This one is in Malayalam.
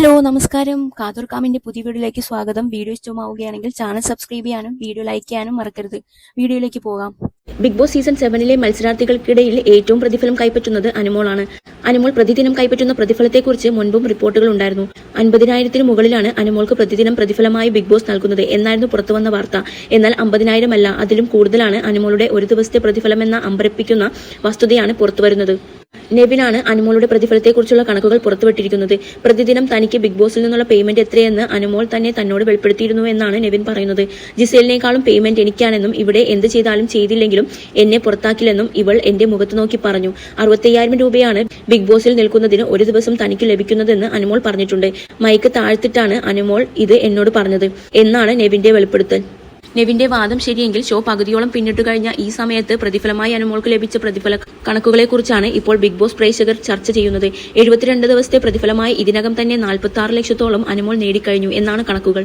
ഹലോ നമസ്കാരം. കാതൂർ കാമിന്റെ പുതിയ വീഡിയോയിലേക്ക് സ്വാഗതം. വീഡിയോ ഇഷ്ടമാവുകയാണെങ്കിൽ ചാനൽ സബ്സ്ക്രൈബ് ചെയ്യാനും വീഡിയോ ലൈക്ക് ചെയ്യാനും മറക്കരുത്. വീഡിയോയിലേക്ക് പോകാം. ബിഗ് ബോസ് സീസൺ സെവനിലെ മത്സരാർത്ഥികൾക്കിടയിൽ ഏറ്റവും പ്രതിഫലം കൈപ്പറ്റുന്നത് അനുമോളാണ്. അനുമോൾ പ്രതിദിനം കൈപ്പറ്റുന്ന പ്രതിഫലത്തെക്കുറിച്ച് മുൻപും റിപ്പോർട്ടുകൾ ഉണ്ടായിരുന്നു. അൻപതിനായിരത്തിന് മുകളിലാണ് അനുമോൾക്ക് പ്രതിദിനം പ്രതിഫലമായി ബിഗ് ബോസ് നൽകുന്നത് എന്നായിരുന്നു പുറത്തുവന്ന വാർത്ത. എന്നാൽ അമ്പതിനായിരം അല്ല അതിലും കൂടുതലാണ് അനുമോളുടെ ഒരു ദിവസത്തെ പ്രതിഫലമെന്ന അമ്പരപ്പിക്കുന്ന വസ്തുതയാണ് പുറത്തുവരുന്നത്. നെവിനാണ് അനുമോളുടെ പ്രതിഫലത്തെക്കുറിച്ചുള്ള കണക്കുകൾ പുറത്തുവിട്ടിരിക്കുന്നത്. പ്രതിദിനം തനിക്ക് ബിഗ് ബോസിൽ നിന്നുള്ള പേയ്മെന്റ് എത്രയെന്ന് അനുമോൾ തന്നെ തന്നോട് വെളിപ്പെടുത്തിയിരുന്നു എന്നാണ് നെവിൻ പറയുന്നത്. ജിസേലിനേക്കാളും പേയ്മെന്റ് എനിക്കാണെന്നും ഇവിടെ എന്ത് ചെയ്താലും ചെയ്തില്ലെങ്കിലും എന്നെ പുറത്താക്കില്ലെന്നും ഇവൾ എന്റെ മുഖത്ത് നോക്കി പറഞ്ഞു. അറുപത്തയ്യായിരം രൂപയാണ് ബിഗ് ബോസിൽ നിൽക്കുന്നതിന് ഒരു ദിവസം തനിക്ക് ലഭിക്കുന്നതെന്ന് അനുമോൾ പറഞ്ഞിട്ടുണ്ട്. മൈക്ക് താഴ്ത്തിട്ടാണ് അനുമോൾ ഇത് എന്നോട് പറഞ്ഞത്. എന്നാണ് നെവിന്റെ വെളിപ്പെടുത്തൽ. നെവിന്റെ വാദം ശരിയെങ്കിൽ ഷോ പകുതിയോളം പിന്നിട്ട് കഴിഞ്ഞ ഈ സമയത്ത് പ്രതിഫലമായി അനുമോൾക്ക് ലഭിച്ച പ്രതിഫല കണക്കുകളെക്കുറിച്ചാണ് ഇപ്പോൾ ബിഗ് ബോസ് പ്രേക്ഷകർ ചർച്ച ചെയ്യുന്നത്. എഴുപത്തിരണ്ട് ദിവസത്തെ പ്രതിഫലമായി ഇതിനകം തന്നെ നാൽപ്പത്തി ലക്ഷത്തോളം അനുമോൾ നേടിക്കഴിഞ്ഞു എന്നാണ് കണക്കുകൾ.